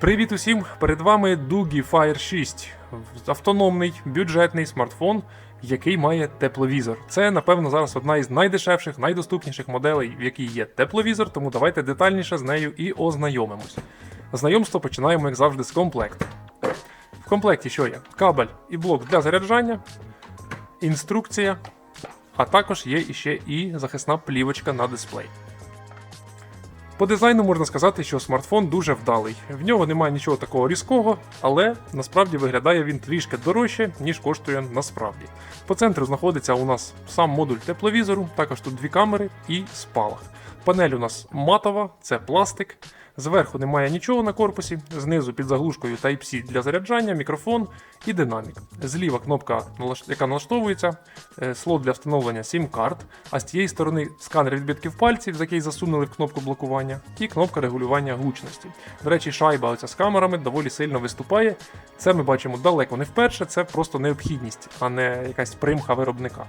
Привіт усім! Перед вами Doogie Fire 6. Автономний бюджетний смартфон, який має тепловізор. Це, напевно, зараз одна із найдешевших, найдоступніших моделей, в якій є тепловізор, тому давайте детальніше з нею і ознайомимось. Знайомство починаємо, як завжди, з комплекту. В комплекті що є? Кабель і блок для заряджання, інструкція, а також є іще і захисна плівочка на дисплей. По дизайну можна сказати, що смартфон дуже вдалий. В нього немає нічого такого різкого, але насправді виглядає він трішки дорожче, ніж коштує насправді. По центру знаходиться у нас сам модуль тепловізору, також тут дві камери і спалах. Панель у нас матова, це пластик. Зверху немає нічого на корпусі, знизу під заглушкою Type-C для заряджання, мікрофон і динамік. Зліва кнопка, яка налаштовується, е, слот для встановлення SIM-карт, а з тієї сторони сканер відбитків пальців, за який засунули в кнопку блокування, і кнопка регулювання гучності. До речі, шайба оця з камерами доволі сильно виступає. Це ми бачимо далеко не вперше, це просто необхідність, а не якась примха виробника.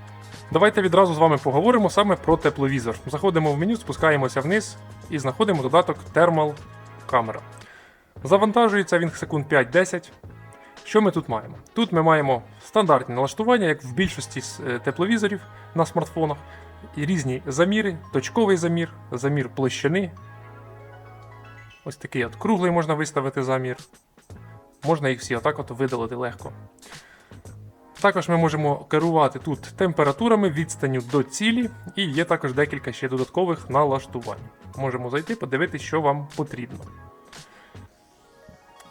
Давайте відразу з вами поговоримо саме про тепловізор. Заходимо в меню, спускаємося вниз і знаходимо додаток Thermal Camera. Завантажується він секунд 5-10. Що ми тут маємо? Тут ми маємо стандартні налаштування, як в більшості е, тепловізорів на смартфонах, і різні заміри, точковий замір, замір площини. Ось такий от круглий можна виставити замір. Можна їх всі отак от видалити легко. Також ми можемо керувати тут температурами, відстанню до цілі, і є також декілька ще додаткових налаштувань. Можемо зайти, подивитися, що вам потрібно.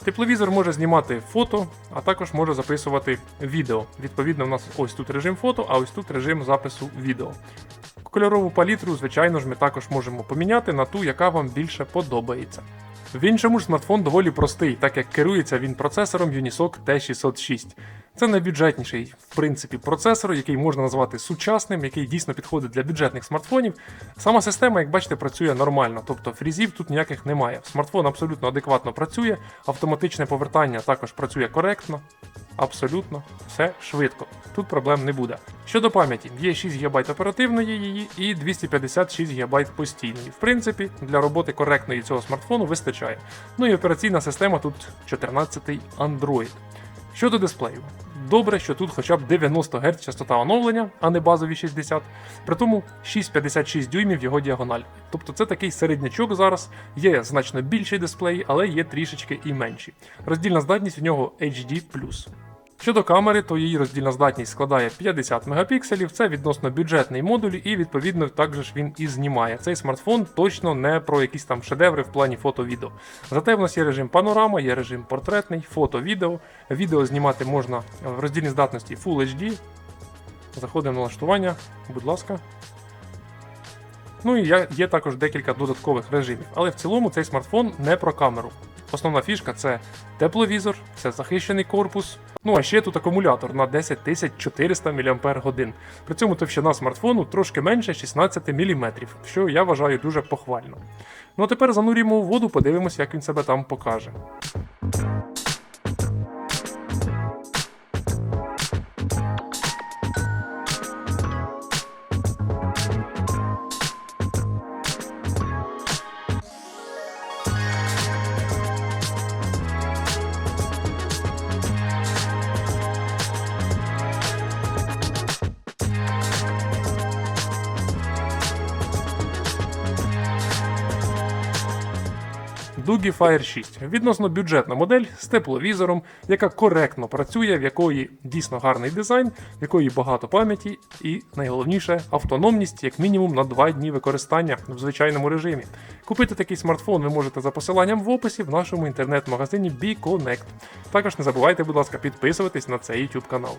Тепловізор може знімати фото, а також може записувати відео. Відповідно, у нас ось тут режим фото, а ось тут режим запису відео. Кольорову палітру, звичайно ж, ми також можемо поміняти на ту, яка вам більше подобається. В іншому ж смартфон доволі простий, так як керується він процесором Unisoc T606. Це найбюджетніший, в принципі, процесор, який можна назвати сучасним, який дійсно підходить для бюджетних смартфонів. Сама система, як бачите, працює нормально, тобто фрізів тут ніяких немає. Смартфон абсолютно адекватно працює, автоматичне повертання також працює коректно. Абсолютно все швидко. Тут проблем не буде. Щодо пам'яті, є 6 ГБ оперативної її і 256 ГБ постійної. В принципі, для роботи коректної цього смартфону вистачає. Ну і операційна система тут 14-й Android. Щодо дисплею, добре, що тут хоча б 90 Гц частота оновлення, а не базові 60, при тому 6,56 дюймів його діагональ. Тобто це такий середнячок зараз, є значно більший дисплей, але є трішечки і менші. Роздільна здатність в нього HD+. Щодо камери, то її роздільна здатність складає 50 мегапікселів, це відносно бюджетний модуль, і відповідно також ж він і знімає. Цей смартфон точно не про якісь там шедеври в плані фото-відео. Зате в нас є режим панорама, є режим портретний, фото-відео. Відео знімати можна в роздільній здатності Full HD. Заходимо в налаштування, будь ласка. Ну і є також декілька додаткових режимів. Але в цілому цей смартфон не про камеру. Основна фішка це тепловізор, це захищений корпус. Ну а ще тут акумулятор на 10400 мАч. При цьому товщина смартфону трошки менше 16 мм, що я вважаю дуже похвально. Ну а тепер занурюємо у воду, подивимося, як він себе там покаже. Doogie Fire 6 відносно бюджетна модель з тепловізором, яка коректно працює, в якої дійсно гарний дизайн, в якої багато пам'яті, і найголовніше автономність, як мінімум на 2 дні використання в звичайному режимі. Купити такий смартфон ви можете за посиланням в описі в нашому інтернет-магазині BeConnect. Також не забувайте, будь ласка, підписуватись на цей YouTube канал.